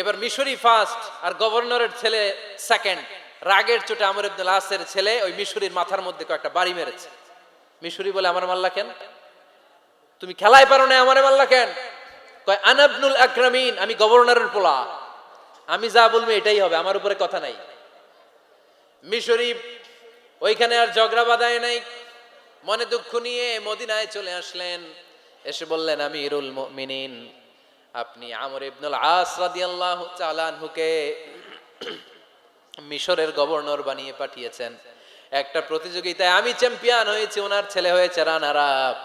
এবার মিশরি ফার্স্ট আর গভর্নরের ছেলে সেকেন্ড রাগের চোটে আমর ইবনুল আসের ছেলে ওই মিশরির মাথার মধ্যে কয়েকটা বাড়ি মেরেছে। মিশরি বলে, আমার মাল্লা কেন? তুমি খেলায় পারো না, আমার মাল্লা কেন? কয় আনাবনুল আকরামিন, আমি গভর্নরের পোলা। আমি যা বলব এটাই হবে, আমার উপরে কথা নাই। মিশরি ওইখানে আর ঝগড়া বাঁধায় নাই। মনে দুঃখ নিয়ে মদিনায় চলে আসলেন। এসে বললেন আমি ইরুল মিনিন আপনি আমর ইবনুল আস রাদিয়াল্লাহু তাআলা আনহুকে মিশরের গভর্নর বানিয়ে পাঠিয়েছেন। একটা প্রতিযোগিতায় আমি চ্যাম্পিয়ন হয়েছি, ওনার ছেলে হয়েছে রানার আপ।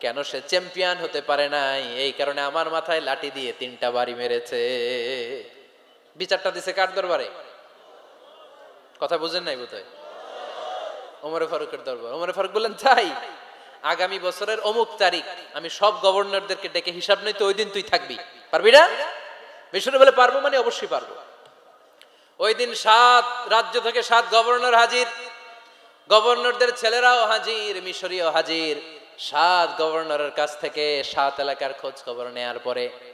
কেন সে চ্যাম্পিয়ন হতে পারে নাই? এই কারণে আমার মাথায় লাঠি দিয়ে তিনটা বাড়ি মেরেছে। বিচারটা দিছে কার দরবারে? কথা বুঝেন নাই বোধহয়? ওমরে ফারুকের দরবার। ওমরে ফারুক বললেন, তাই? আগামী বছরের অমুক তারিখ আমি সব গভর্নরদেরকে ডেকে হিসাব নেই তো ওই দিন তুই থাকবি। পারবি না? মিশনে বলে পারব মানে অবশ্যই পারব। ওই দিন সাত রাজ্য থেকে সাত গভর্নর হাজির। গভর্নরদের ছেলেরাও হাজির, মিশরীয় হাজির। সাত গভর্নরের কাছ থেকে সাত এলাকার খোঁজ খবর নেয়ার পরে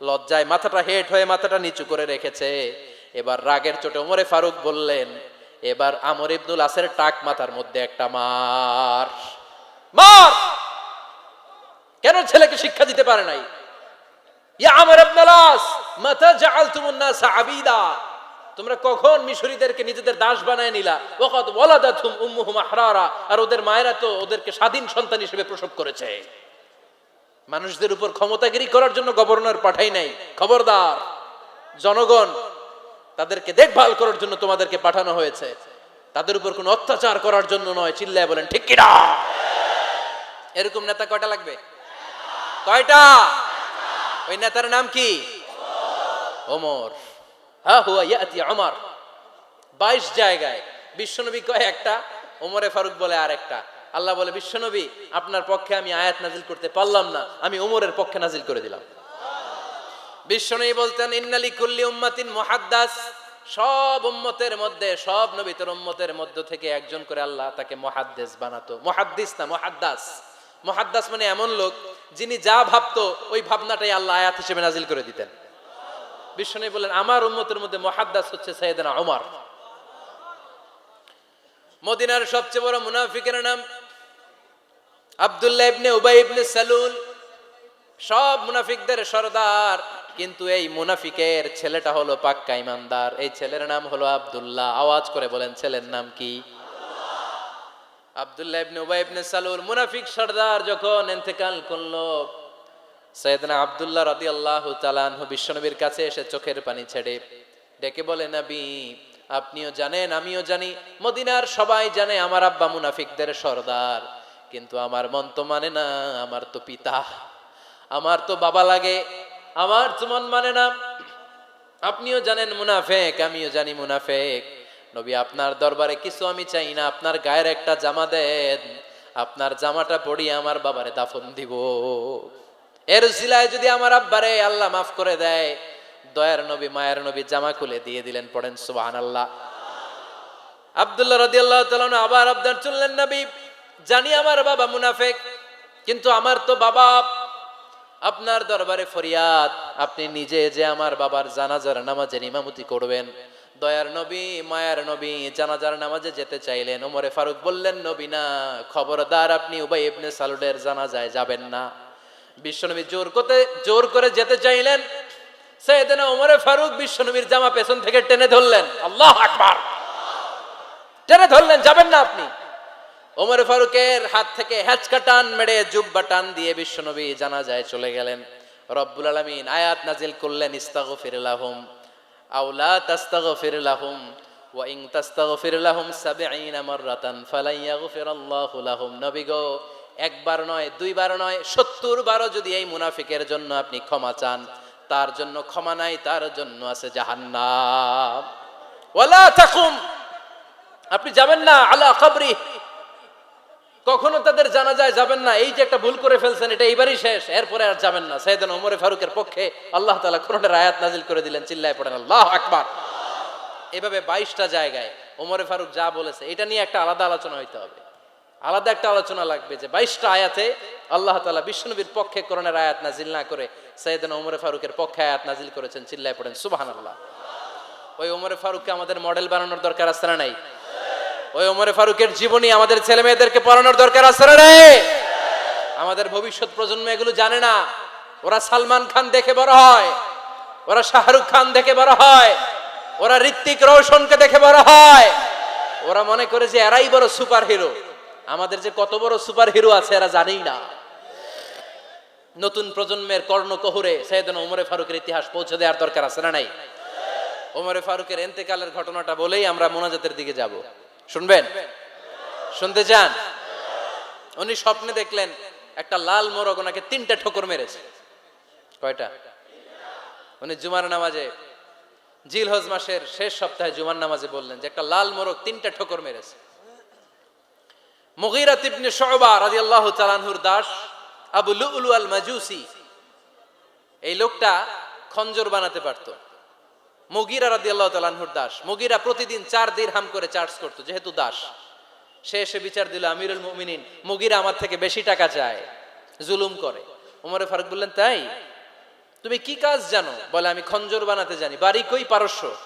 লজ্জায় মাথাটা হেট হয়ে মাথাটা নিচু করে রেখেছে। এবার রাগের চোটে ওমরে ফারুক বললেন, এবার আমর ইবনুল আসের টাক মাথার মধ্যে একটা মার। মার! কেন ছেলেকে শিক্ষা দিতে পারে নাই? তোমরা কখন মিশরীদেরকে নিজেদের দাস বানায় নিলা? আর ওদের মায়েরা তো ওদেরকে স্বাধীন সন্তান হিসেবে প্রসব করেছে। মানুষদের উপর ক্ষমতাগিরি করার জন্য গভর্নর পাঠাই নাই। খবরদার, জনগণ, তাদেরকে দেখভাল করার জন্য তোমাদেরকে পাঠানো হয়েছে। তাদের উপর কোনো অত্যাচার করার জন্য নয়, চিল্লায় বলেন, ঠিক কিনা? এরকম নেতা কয়টা লাগবে? কয়টা? ওই নেতার নাম কি? ওমর। হ্যাঁ হুয়া ইয়াতি আমার বাইশ জায়গায়, বিশ্বনবী কয় একটা, ওমরে ফারুক বলে আর একটা আল্লাহ বলে, বিশ্বনবী, আপনার পক্ষে আমি আয়াত নাজিল করতে পারলাম না, আমি ওমরের পক্ষে নাজিল করে দিলাম। বিশ্বনবী বলতেন, ইন্নালি কুল্লি উম্মাতিন মুহাদ্দাস। সব উম্মতের মধ্যে, সব নবীতর উম্মতের মধ্য থেকে একজন করে আল্লাহ তাকে মহাদ্দেস বানাতো। মহাদ্দিস না, মহাদ্দাস। মহাদ্দাস মানে এমন লোক, যিনি যা ভাবতো, ওই ভাবনাটাই আল্লাহ আয়াত হিসেবে নাজিল করে দিতেন। বিশ্বনবী বললেন, আমার উম্মতের মধ্যে মহাদ্দাস হচ্ছে সৈয়দনা ওমর মদিনার সবচেয়ে বড় মুনাফিকের নাম আব্দুল্লাহ ইবনে উবাই ইবনে সালুল, সব মুনাফিকদের সর্দার। কিন্তু এই মুনাফিকের ছেলেটা হলো পাক্কা ইমানদার। এই ছেলের নাম হলো আব্দুল্লাহ। আওয়াজ করে বলেন, ছেলের নাম কি? আব্দুল্লাহ ইবনে উবাই ইবনে সালুল, মুনাফিক সর্দার যখন ইন্তেকাল করল, সৈয়দনা আব্দুল্লাহ রাদিয়াল্লাহু তাআলা আনহু বিশ্বনবীর কাছে এসে চোখের পানি ছেড়ে ডেকে বলে, নবী, আপনিও জানেন, আমিও জানি। মদিনার সবাই জানে আমার আব্বা মুনাফিকদের সর্দার। কিন্তু আমার মন তো মানে না, আমার তো পিতা। আমার তো বাবা লাগে, আমার তো মন মানে না। আপনিও জানেন মুনাফেক, আমিও জানি মুনাফেক। নবী, আপনার দরবারে কিছু আমি চাই না, আপনার গায়ের একটা জামা দেন। আপনার জামাটা পরিয়ে আমার বাবারে দাফন দিব। এর সিলায় যদি আমার আব্বারে আল্লাহ মাফ করে দেয়, দয়ার নবী, মায়ের নবী জামা খুলে দিয়ে দিলেন, পড়েন সুবাহান আল্লাহ আবদুল্লাহ রদি আল্লাহ আবার আবদার চললেন নবী। জানি আমার বাবা মুনাফেক, কিন্তু আমার তো বাবা আপনার দরবারে ফরিয়াদ। আপনি নিজে যে আমার বাবার জানাজার নামাজের ইমামতি করবেন, দয়ার নবী, মায়ার নবী, জানাজার নামাজে যেতে চাইলেন। ওমরে ফারুক বললেন, নবী না, খবরদার আপনি উবাই ইবনে সালুডের জানাজায় যাবেন না। বিশ্বনবী জোর করতে, জোর করে যেতে চাইলেন। সেদিন ওমরে ফারুক বিশ্বনবীর জামা পেছন থেকে টেনে ধরলেন। আল্লাহ আকবার। টেনে ধরলেন, যাবেন না আপনি। ওমর ফারুকের হাত থেকে হ্যাচকা টান মেরে জুব্বা টান দিয়ে বিশ্বনবী জানা যায় চলে গেলেন। রব্বুল আলামিন আয়াত নাজিল করলেন, ইস্তাগফির লাহুম আওলা তাস্তাগফির লাহুম, ওয়া ইন তাস্তাগফির লাহুম 70 মাররাতান ফালান ইয়াগফিরাল্লাহু লাহুম। নবী গো, একবার নয়, দুইবার নয় 70 বারও যদি এই মুনাফিকের জন্য আপনি ক্ষমা চান, তার জন্য ক্ষমা নাই, তার জন্য আছে জাহান্নাম। ওয়ালা তাকুম, আপনি যাবেন না, আলা কবরি কখনো তাদের জানা যায় যাবেন না। এই যে একটা ভুল করে ফেলছেন, এটা এইবারই শেষ। এরপরে আর যাবেন না। সাইদান ওমরে ফারুকের পক্ষে আল্লাহ তাআলা কোরআনের আয়াত নাজিল করে দিলেন, চিল্লায় পড়েন, আল্লাহ আকবার। এভাবে বাইশটা জায়গায় ওমরে ফারুক যা বলেছে, এটা নিয়ে একটা আলাদা আলোচনা হইতে হবে। আলাদা একটা আলোচনা লাগবে যে বাইশটা আয়াতে আল্লাহ তালা বিষ্ণুনবীর পক্ষে কোরআনের আয়াত নাজিল না করে সাইদান ওমরে ফারুকের পক্ষে আয়াত নাজিল করেছেন, চিল্লায় পড়েন, সুবহানাল্লাহ। ওই ওমরে ফারুককে আমাদের মডেল বানানোর দরকার আছে না নাই? ওই ওমরে ফারুকের জীবনী আমাদের ছেলে মেয়েদেরকে পড়ানোর দরকার আছে রে? আমাদের ভবিষ্যৎ প্রজন্ম এগুলো জানে না। ওরা সালমান খান দেখে বড় হয়, ওরা শাহরুখ খান দেখে বড় হয়, ওরা ঋত্বিক রোশনকে দেখে বড় হয়। ওরা মনে করে যে এরাই বড় সুপার হিরো আমাদের যে কত বড় সুপার হিরো আছে এরা জানেই না। নতুন প্রজন্মের কর্ণ কর্ণকহুরে সৈয়দন ওমরে ফারুকের ইতিহাস পৌঁছে দেওয়ার দরকার আছে না নাই? ওমরে ফারুকের এন্তেকালের ঘটনাটা বলেই আমরা মোনাজাতের দিকে যাব। শুনবেন? শুনতে চান? উনি স্বপ্নে দেখলেন একটা লাল মোরগ ওনাকে তিনটা ঠোকর মেরেছে। কয়টা? উনি জুমার নামাজে, জিলহজ মাসের শেষ সপ্তাহে জুমার নামাজে বললেন যে একটা লাল মোরগ তিনটা ঠোকর মেরেছে। মুগিরা তিবনে শোবা রাদিয়াল্লাহু তাআলাহুর দাস, আবু লুলু আল মাজুসি এই লোকটা খঞ্জর বানাতে পারতো। মুগিরা রাদিয়াল্লাহু তাআলাহুর দাস। মুগিরা প্রতিদিন চার দিন হাম করে চার্জ করতো, যেহেতু দাস। সে এসে বিচার দিল, আমিরুল মুমিনিন, মুগিরা আমার থেকে বেশি টাকা চায়, জুলুম করে। উমরে ফারুক বললেন, তাই? তুমি কি কাজ জানো? বলে, আমি খঞ্জর বানাতে জানি। বাড়ি কই, পারস্য?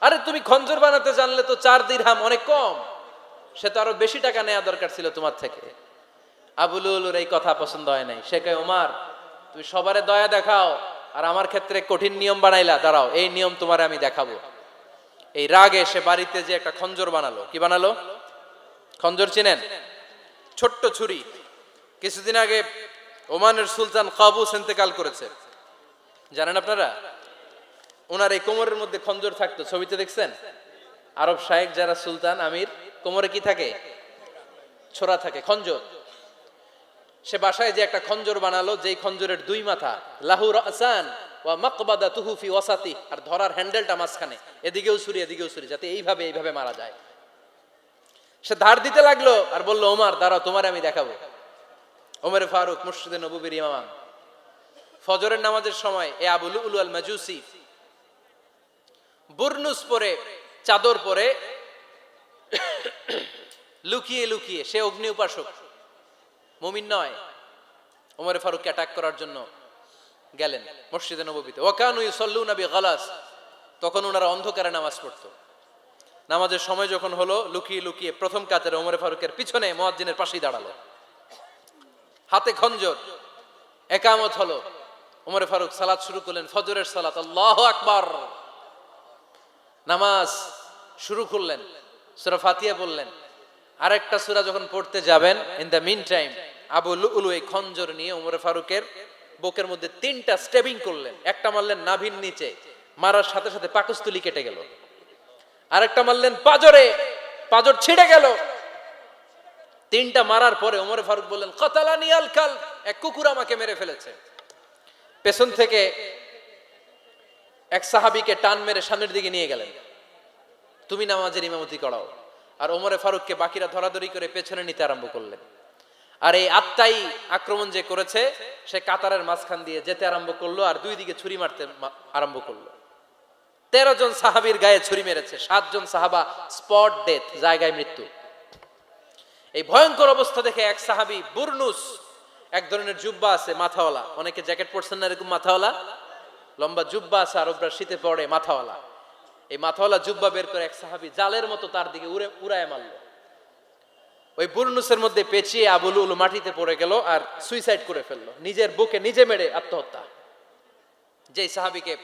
আরে, তুমি খঞ্জর বানাতে জানলে তো চার দিন হাম অনেক কম। সে তো আরও বেশি টাকা নেওয়া দরকার ছিল তোমার থেকে। আবুলুলুর এই কথা পছন্দ হয় নাই। সে কয় ওমার তুমি সবারে দয়া দেখাও আর আমার ক্ষেত্রে কঠিন নিয়ম বানাইলা, দাঁড়াও, এই নিয়ম তোমার আমি দেখাবো। এই রাগে সে বাড়িতে যে একটা খঞ্জর বানালো, কি বানালো? খঞ্জর চিনেন? ছোট্ট ছুরি। কিছুদিন আগে ওমানের সুলতান কাবুস ইন্তেকাল করেছে। জানেন আপনারা? ওনার এই কোমরের মধ্যে খঞ্জর থাকতো, ছবিতে দেখছেন? আরব শাহেক যারা সুলতান, আমির, কোমরে কি থাকে? ছোড়া থাকে, খঞ্জর। সে বাসায় যে একটা খঞ্জর বানালো, যেই খঞ্জরের দুই মাথা লাহুর আসান ওয়া মাকবাদা তুহুফি ওয়াসাতি, আর ধরার হ্যান্ডেলটা মাঝখানে, এদিকেও ছুরি এদিকেও ছুরি, যাতে এইভাবে এইভাবে মারা যায়। সে ধার দিতে লাগল আর বলল, ওমার, দাঁড়াও, তোমার আমি দেখাবো। ওমর ফারুক মুর্শিদে নবুবির ইমাম। ফজরের নামাজের সময় এ আবুল উলু আল মাজুসি বুরনুস পরে, চাদর পরে, লুকিয়ে লুকিয়ে, সে অগ্নি উপাসক মুমিন নয়। ওমর ফারুক অ্যাটাক করার জন্য গেলেন মসজিদে নবীতে ওকানু ইসল্লু নবী গালাস তখন ওনারা অন্ধকারে নামাজ পড়তো। নামাজের সময় যখন হলো, লুকিয়ে লুকিয়ে প্রথম কাতারে ওমর ফারুকের পিছনে মোয়াজ্জিনের পাশেই দাঁড়াল। হাতে খঞ্জর। একামত হলো। ওমরে ফারুক সালাত শুরু করলেন, ফজরের সালাত, আল্লাহ আকবার। নামাজ শুরু করলেন। সুরা ফাতিয়া বললেন আরেকটা সুরা যখন পড়তে যাবেন in the mean time Abu Lulu এই খঞ্জর নিয়ে ওমর ফারুকের বুকের মধ্যে তিনটা স্টেবিং করলেন। একটা মারলেন নাভির নিচে, মারার সাথে সাথে পাকস্থলী কেটে গেল। আরেকটা মারলেন পাজরে, পাজর ছিঁড়ে গেল। তিনটা মারার পরে ওমর ফারুক বললেন, কতালানি আল কাল এক কুকুর আমাকে মেরে ফেলেছে। পেছন থেকে এক সাহাবিকে টান মেরে সামনের দিকে নিয়ে গেলেন। তুমি নামাজের ইমামতি করাও। আর ওমরে ফারুককে বাকিরা ধরাধরি করে পেছনে নিতে আরম্ভ করলেন। আর এই আত্মাই আক্রমণ যে করেছে, সে কাতারের মাঝখান দিয়ে যেতে আরম্ভ করল আর দুই দিকে ছুরি মারতে আরম্ভ করল। তেরো জন সাহাবির গায়ে ছুরি মেরেছে সাতজন সাহাবা স্পট ডেথ, জায়গায় মৃত্যু। এই ভয়ঙ্কর অবস্থা দেখে এক সাহাবি বুরনুস, এক ধরনের জুব্বা আছে, মাথাওয়ালা। অনেকে জ্যাকেট পরছেন না এরকম মাথাওয়ালা? লম্বা জুব্বা আছে আরবরা শীতে পড়ে মাথাওয়ালা। এই মাথাওয়ালা জুব্বা বের করে এক সাহাবি জালের মতো তার দিকে উড়ে, উড়ায় মারল। ওই বুরনুসের মধ্যে পেঁচিয়ে আবুল উল মাটিতে পড়ে গেল আর সুইসাইড করে ফেলল। নিজের বুকে নিজে মেরে আত্মহত্যা। যেই সাহাবিকে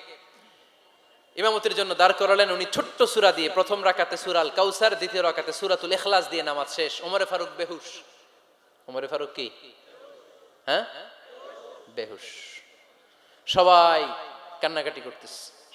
ইমামতির জন্য দাঁড় করালেন, উনি ছোট্ট সুরা দিয়ে প্রথম রাকাতে সুরাল কাউসার, দ্বিতীয় রাকাতে সূরাতুল ইখলাস দিয়ে নামাজ শেষ। ওমরে ফারুক বেহুশ। ওমরে ফারুক কি? হ্যাঁ? বেহুশ। সবাই কান্নাকাটি করতেছে।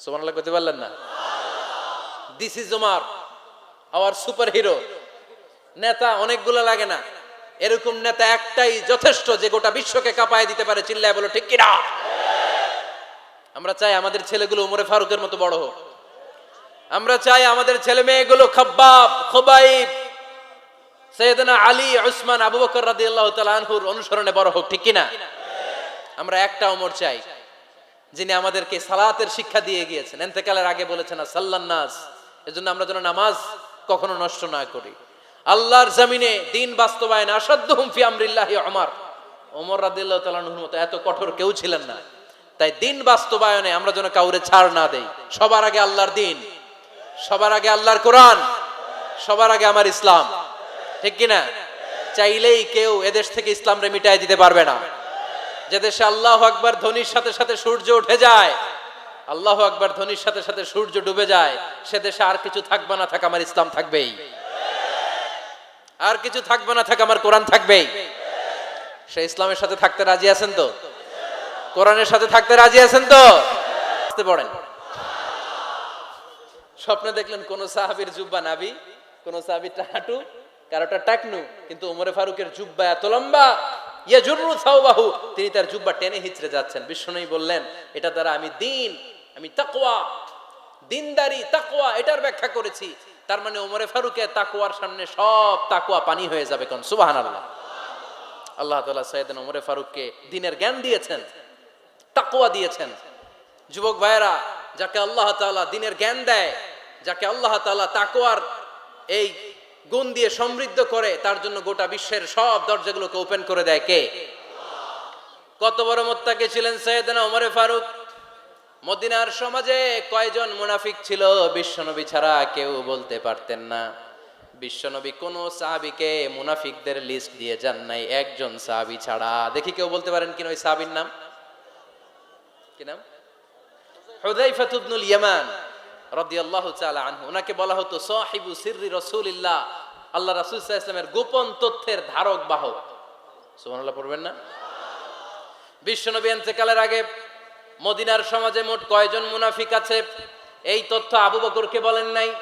সুবহানাল্লাহ করতে পারলেন না? This is Omar our super hero নেতা অনেকগুলো লাগে না। এরকম নেতা একটাই যথেষ্ট যে গোটা বিশ্বকে কাঁপায় দিতে পারে, চিল্লায় বলো, ঠিক কিনা? আমরা চাই আমাদের ছেলেগুলো উমরে ফারুকের মতো বড় হোক। আমরা চাই আমাদের ছেলে মেয়েগুলো খাব্বাব, খোবাইব। সৈয়দনা আলী, উসমান, আবু বকর রাদিয়াল্লাহু তাআলা আনহুর অনুসরণে বড় হোক, ঠিক কিনা? আমরা একটা ওমর চাই। যিনি আমাদেরকে সালাতের শিক্ষা দিয়ে গিয়েছেন। এতেকালের আগে বলেছেন সাল্লান নাস, এজন্য আমরা যেন নামাজ কখনো নষ্ট না করি। আল্লাহর জমিনে দিন বাস্তবায়ন আসাদ্দুহুম ফি আমরিল্লাহি ওমর। ওমর রাদিয়াল্লাহু তাআলার মতো এত কঠোর কেউ ছিলেন না। তাই দিন বাস্তবায়নে আমরা যেন কাউরে ছাড় না দেই। সবার আগে আল্লাহর দিন, সবার আগে আল্লাহর কোরআন, সবার আগে আমার ইসলাম। ঠিক কিনা? চাইলেই কেউ এদেশ থেকে ইসলামরে মিটাই দিতে পারবে না। যে দেশে আল্লাহ আকবার ধ্বনির সাথে সাথে সূর্য উঠে যায়, আল্লাহ আকবার ধ্বনির সাথে সাথে সূর্য ডুবে যায়, সে দেশে আর কিছু থাকবে না থাক আমার ইসলাম থাকবেই। আর কিছু থাকবে না থাক আমার কোরআন থাকবেই। সে ইসলামের সাথে থাকতে রাজি আছেন তো? কোরআনের সাথে থাকতে রাজি আছেন তো? পড়েন স্বপ্নে দেখলেন কোন সাহাবীর জুব্বা নাবি কোন সাহাবীর হাঁটু কারোটা টাকনু, কিন্তু উমরে ফারুকের জুব্বা এত লম্বা তিনি তার জুব্বা টেনে হিচড়ে যাচ্ছেন। বিষ্ণুই বললেন, এটা দ্বারা আমি দিন, আমি তাকওয়া, দিনদারি, তাকওয়া, এটার ব্যাখ্যা করেছি। তার মানে ওমরে ফারুকের তাকওয়ার সামনে সব তাকওয়া পানি হয়ে যাবে কোন? সুবহানাল্লাহ। আল্লাহ তাআলা সাইয়েদনা উমরে ফারুককে দিনের জ্ঞান দিয়েছেন, তাকওয়া দিয়েছেন। যুবক ভাইয়েরা, যাকে আল্লাহ তাআলা দিনের জ্ঞান দেয়, যাকে আল্লাহ তাআলা তাকওয়ার এই গুণ দিয়ে সমৃদ্ধ করে, তার জন্য গোটা বিশ্বের সব দরজাগুলোকে ওপেন করে দেয় কে? কত বড় মোত্তাকে ছিলেন সৈয়দনা ওমরে ফারুক। মদিনার সমাজে কয়জন মুনাফিক ছিল, বিশ্বনবী ছাড়া কেউ বলতে পারতেন না। বিশ্বনবী কোন সাহাবিকে মুনাফিকদের লিস্ট দিয়ে যান নাই, একজন সাহাবি ছাড়া। দেখি কেউ বলতে পারেন কিনা ওই সাহাবির নাম? কি নাম? হুদাইফাত ইবনুল ইয়ামান। রাদিয়াল্লাহু তাআলা আনহু। ওনাকে বলা হতো, সাহিবু সিররি রাসূলিল্লাহ। আল্লাহ রাসূল ওয়াসাল্লামের গোপন তথ্যের ধারক, বাহক। সুবহানাল্লাহ, পড়বেন না? বিশ্বনবী ইন্তেকালের আগে মদিনার সমাজে মোট কয়জন মুনাফিক আছে? এই তথ্য আবু বকরকে বলেন নাই,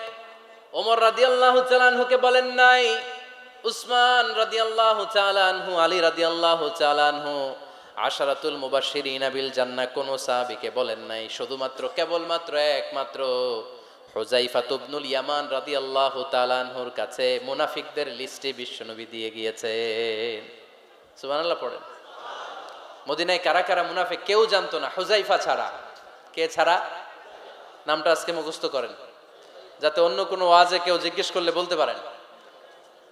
ওমর রাদিয়াল্লাহু তাআলা আনহুকে বলেন নাই, উসমান রাদিয়াল্লাহু তাআলা আনহু, আলী রাদিয়াল্লাহু তাআলা আনহু। আশারাতুল মুবাশশিরিন ইনাবিল জান্না কোন সাহাবীকে বলেন নাই। শুধুমাত্র কেবলমাত্র একমাত্র হুজাইফা ইবনুল ইয়ামান রাদিয়াল্লাহু তাআলা আনহুর কাছে মুনাফিকদের লিস্টে বিশ্বনবী দিয়ে গিয়েছেন। সুবহানাল্লাহ পড়েন। মদিনায় কারা কারা মুনাফিক কেউ জানতো না হুজাইফা ছাড়া। কে ছাড়া? নামটা আজকে মুখস্থ করেন। যাতে অন্য কোনো ওয়াজে কেউ জিজ্ঞেস করলে বলতে পারেন।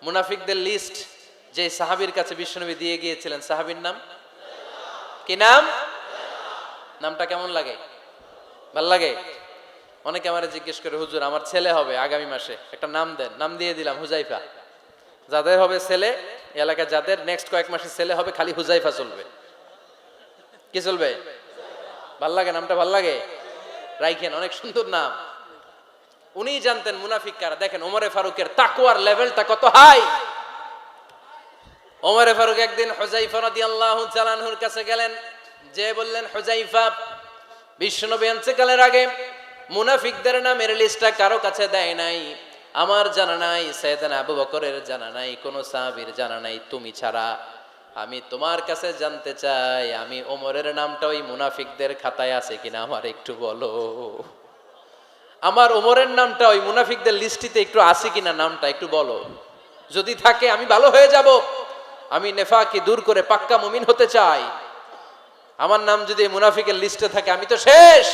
মুনাফিকদের লিস্ট যে সাহাবীর কাছে বিশ্বনবী দিয়ে গিয়েছিলেন, সাহাবীর নাম? কি নাম? নামটা কেমন লাগে? ভালো লাগে? অনেকে আমার জিজ্ঞেস করে, হুজুর, আমার ছেলে হবে আগামী মাসে। একটা নাম দেন, নাম দিয়ে দিলাম, হুজাইফা। যাদের হবে ছেলে এলাকায় যাদের নেক্সট কয়েক মাসে ছেলে হবে, খালি হুজাইফা চলবে। কি চলবে? ভালো লাগে? নামটা ভালো লাগে? রাইখেন, অনেক সুন্দর নাম। উনি জানতেন মুনাফিক কারা। দেখেন, ওমরে ফারুকের তাকুয়ার লেভেলটা কত হাই ওমরে ফারুক একদিন হুজাইফা আল্লাহ তাআলার কাছে গেলেন। যে বললেন হুজাইফা বিশ্বনবী ইন্তেকালের আগে মুনাফিকদের নামের লিস্টটা কারও কাছে দেয় নাই। আমার জানা নাই, সৈয়দান আবু বকরের জানা নাই, কোনো সাহাবীর জানা নাই, তুমি ছাড়া। আমি তোমার কাছে জানতে চাই, আমি ওমরের নামটা ওই মুনাফিকদের খাতায় আছে কিনা আমার একটু বলো। আমার ওমরের নামটা ওই মুনাফিকদের লিস্টিতে একটু আছে কিনা নামটা একটু বলো। যদি থাকে, আমি ভালো হয়ে যাব। আমি নেফাকে দূর করে পাক্কা মুমিন হতে চাই। আমার নাম যদি মুনাফিকের লিস্টে থাকে, আমি তো শেষ।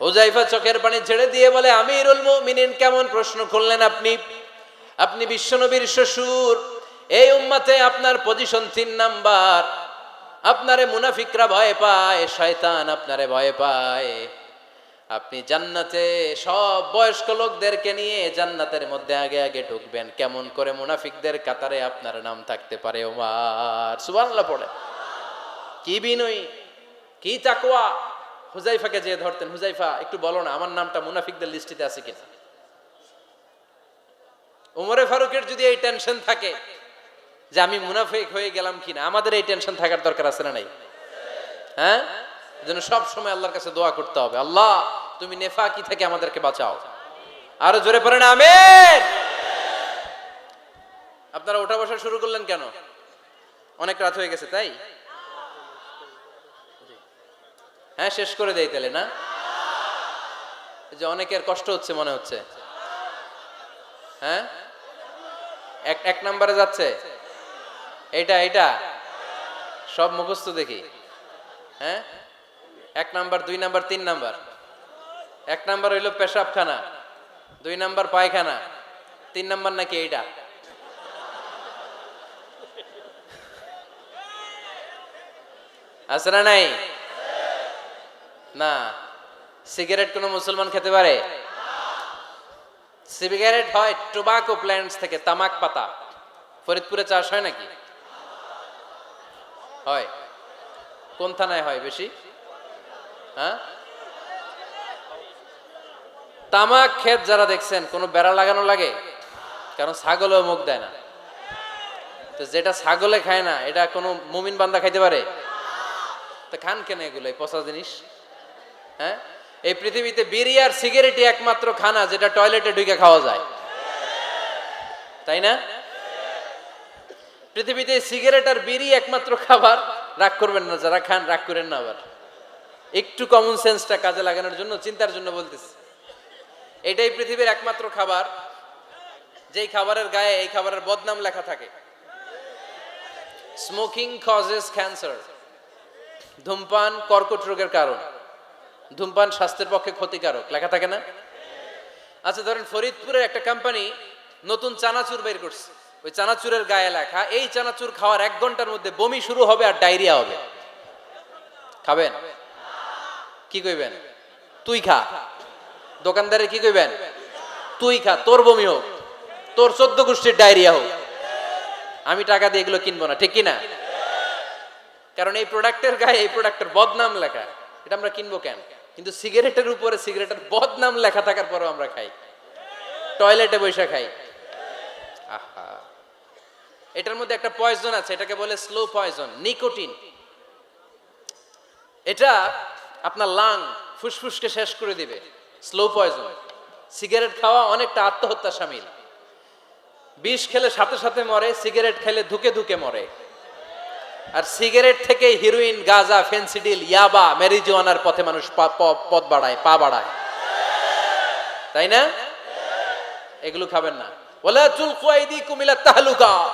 হুজাইফা চোখের পানি ছেড়ে দিয়ে বলে, আমিরুল মুমিনিন, কেমন প্রশ্ন করলেন আপনি? আপনি বিশ্বনবীর শ্বশুর। এই উম্মাতে আপনার পজিশন তিন নাম্বার। আপনারে মুনাফিকরা ভয় পায়, শয়তান আপনারে ভয় পায়। আপনি জান্নাতে সব বয়স্ক লোকদেরকে নিয়ে জান্নাতের মধ্যে আগে আগে ঢুকবেন। কেমন করে মুনাফিকদের কাতারে আপনার নাম থাকতে পারে, ওমার। সুবহানাল্লাহ পড়ে। কি বিনয়ী, কি তাকওয়া। হুজাইফাকে যে ধরতেন হুজাইফা একটু বলো না, আমার নামটা মুনাফিকদের লিস্টিতে আছে কিনা? উমরে ফারুকের যদি এই টেনশন থাকে যে আমি মুনাফিক হয়ে গেলাম কিনা, আমাদের এই টেনশন থাকার দরকার আছে না নাই? হ্যাঁ? যেন সব সময় আল্লাহর কাছে দোয়া করতে হবে। আল্লাহ, তুমি নেফাকি থেকে আমাদেরকে বাঁচাও। আরও জোরে পড়ে না, আমেন। আপনারা ওঠা বসা শুরু করলেন কেন? অনেক রাত হয়ে গেছে, তাই? হ্যাঁ শেষ করে দেই তাহলে, না? যে অনেকের কষ্ট হচ্ছে, মনে হচ্ছে। হ্যাঁ? এক এক নম্বরে যাচ্ছে। এটা এটা সব মুখস্থ দেখি। হ্যাঁ? এক নাম্বার, দুই নাম্বার, তিন নাম্বার। এক নাম্বার হইল পেশাবখানা, দুই নাম্বার পায়খানা, তিন নাম্বার নাকি এইটা? আছে না নাই? না। সিগারেট কোনো মুসলমান খেতে পারে? সিগারেট হয় টোবাকো প্ল্যান্টস থেকে, তামাক পাতা। ফরিদপুরে চাষ হয় নাকি? হয়। কোন থানায় হয় বেশি? হ্যাঁ? তামাক ক্ষেত যারা দেখছেন, কোনো বেড়া লাগানো লাগে? কারণ ছাগলও মুখ দেয় না। তো যেটা ছাগলে খায় না, এটা কোনো মুমিন বান্দা খাইতে পারে? তো খান কেন এগুলো, এই পচা জিনিস? হ্যাঁ? এই পৃথিবীতে বিড়ি আর সিগারেটই একমাত্র খানা যেটা টয়লেটে ঢুকে খাওয়া যায়। তাই না? পৃথিবীতে সিগারেট আর বিড়ি একমাত্র খাবার, রাগ করবেন না, যারা খান রাগ করেন না আবার। একটু কমন সেন্সটা কাজে লাগানোর জন্য, চিন্তার জন্য বলতেছি। এটাই পৃথিবীর একমাত্র খাবার, যেই খাবারের গায়ে এই খাবারের বদনাম লেখা থাকে। স্মোকিং কজেস ক্যান্সার ধূমপান কর্কট রোগের কারণ। ধূমপান স্বাস্থ্যের পক্ষে ক্ষতিকারক, লেখা থাকে না? আচ্ছা ধরেন ফরিদপুরের একটা কোম্পানি নতুন চানাচুর বের করছে। ওই চানাচুরের গায়ে লেখা, এই চানাচুর খাওয়ার এক ঘণ্টার মধ্যে বমি শুরু হবে আর ডায়রিয়া হবে। খাবেন? কি কইবেন? তুই খা। দোকানদারে কি কইবেন? তুই খা, তোর বমি হোক, তোর চোদ্দ গোষ্ঠীর ডায়রিয়া হোক। আমি টাকা দিয়ে এগুলো কিনবো না, ঠিক কিনা? কারণ এই প্রোডাক্টের গায়ে এই প্রোডাক্টের বদনাম লেখা। এটা আমরা কিনবো কেন? কিন্তু সিগারেটের উপরে সিগারেটের বদনাম লেখা থাকার পরেও আমরা খাই। টয়লেটে বসে খাই। আহা। এটার মধ্যে একটা পয়জন আছে, এটাকে বলে স্লো পয়জন নিকোটিন। এটা আপনার লাং ফুসফুসকে শেষ করে দিবে স্লো পয়জন সিগারেট খাওয়া অনেকটা আত্মহত্যা সামিল। বিষ খেলে সাথে সাথে মরে সিগারেট খেলে ধুকে ধুকে মরে। আর সিগারেট থেকে হিরোইন গাজা ফেন্সিডিল ইয়াবা ম্যারিজোয়ানার পথে মানুষ পথ বাড়ায়, পা বাড়ায়। তাই না? এগুলো খাবেন না। ওলা চুল কুয়াইদি কুমিলা তাহলুকা।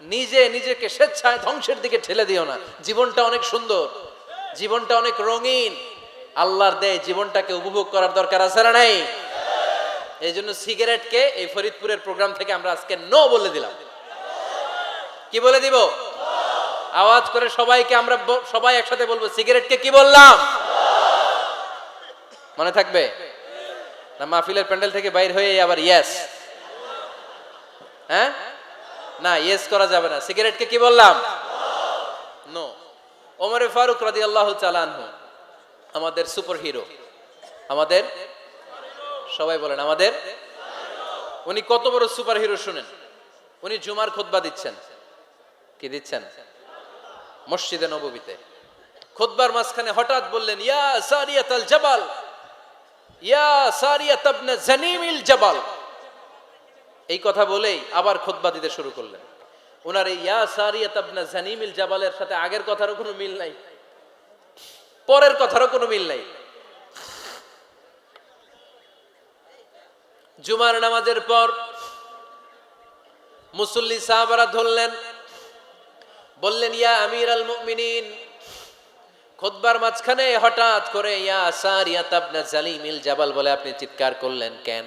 নিজে নিজেকে স্বেচ্ছায় ধ্বংসের দিকে ঠেলে দিও না। জীবনটা অনেক সুন্দর। জীবনটা অনেক রঙিন। আল্লাহর দেয় জীবনটাকে উপভোগ করার দরকার আছে না নাই? এই জন্য সিগারেটকে এই ফরিদপুরের প্রোগ্রাম থেকে আমরা আজকে নো বলে দিলাম। কি বলে দিব? আওয়াজ করে সবাইকে আমরা সবাই একসাথে বলব, সিগারেটকে কি বললাম? মনে থাকবে? না, মাহফিলের প্যান্ডেল থেকে বাইর হয়ে আবার ইয়েস হ্যাঁ? না ইয়েস করা যাবে না। সিগারেটকে কি বললাম? ওমরে ফারুক রাদি আল্লাহ চালানহু আমাদের সুপার হিরো আমাদের? সবাই বলেন, আমাদের? উনি কত বড় সুপার হিরো শুনেন। উনি জুমার খুতবা দিচ্ছেন। কি দিচ্ছেন? মসজিদে নববীতে। খুতবার মাঝখানে হঠাৎ বললেন, ইয়া সারিয়াত আল জাবাল, ইয়া সারিয়াত ইবনে জানিমিল জাবাল। এই কথা বলেই আবার খুতবা দিতে শুরু করলেন। ওনার এই ইয়া সারিয়াত ইবনে জানিমিল জাবালের সাথে আগের কথারও কোনো মিল নাই, পরের কথারও কোনো মিল নাই। জুমার নামাজের পর মুসল্লি সাহাবারা ধরলেন, বললেন, ইয়া আমির আল মুমিনিন। খোদবার মাঝখানে হঠাৎ করে ইয়া সারিয়া তাবনা জালিমিল জাবাল বলে আপনি চিৎকার করলেন কেন?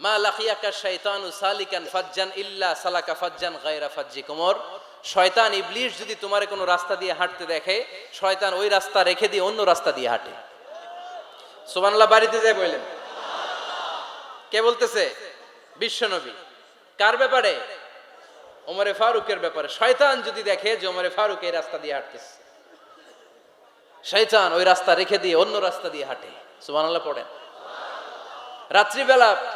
মা লাকিয়াকা শয়তানু সালিকান ফাজ্জান ইল্লা সালাকা ফাজ্জান গায়রা ফাজ্জি কুমর। শয়তান ইবলিশ যদি তোমার কোনো রাস্তা দিয়ে হাঁটতে দেখে, শয়তান ওই রাস্তা রেখে দিয়ে অন্য রাস্তা দিয়ে হাঁটে। সুবহানাল্লাহ, বাড়িতে যায় বললেন কে বলতেছে? বিশ্বনবী। কার ব্যাপারে? ওমরে ফারুকের ব্যাপারে। শয়তান যদি দেখে যে ওমরে ফারুক এই রাস্তা দিয়ে হাঁটতেছে। শয়তান ওই রাস্তা রেখে দিয়ে অন্য রাস্তা দিয়ে হাঁটে। সুবহানাল্লাহ, পড়েন। রাত্রিবেলা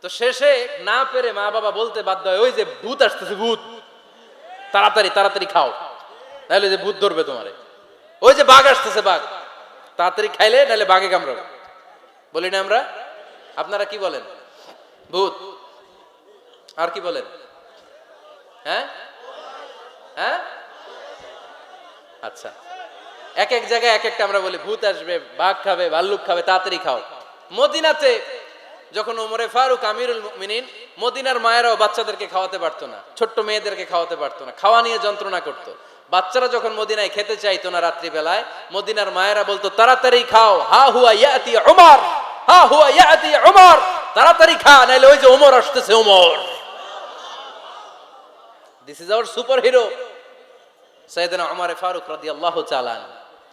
তো শেষে না পেরে মা বাবা বলতে বাধ্য হয়, ওই যে ভূত আসতেছে, ভূত। তাড়াতাড়ি তাড়াতাড়ি খাও। নাহলে যে ভূত ধরবে তোমারে। ওই যে বাঘ আসতেছে, বাঘ। তাড়াতাড়ি খাইলে, নাহলে বাঘে কামড়াবে। বলি না আমরা? আপনারা কি বলেন? ভূত। আর কি বলেন? হ্যাঁ? হ্যাঁ? আচ্ছা। এক এক জায়গায় এক একটা আমরা বলি, ভূত আসবে, বাঘ খাবে, ভাল্লুক খাবে, তাড়াতাড়ি খাও। মদিনাতে যখন ওমরে ফারুক আমিরুল মুমিনিন মদিনার মায়েরাও বাচ্চাদেরকে খাওয়াতে পারতো না, ছোট্ট মেয়েদেরকে খাওয়াতে পারতো না, খাওয়া নিয়ে যন্ত্রণা করতো। বাচ্চারা যখন মদিনায় খেতে চাইতো না রাত্রিবেলায়, মদিনার মায়েরা বলতো, তাড়াতাড়ি খাও, হা হুয়া ইয়াতি ওমর হা হুয়া ইয়াতি ওমর তাড়াতাড়ি খা, নাইলে ওই যে ওমর আসতেছে Omar this is our super hero Syedna Omar Faruk রাদিয়াল্লাহু তাআলা।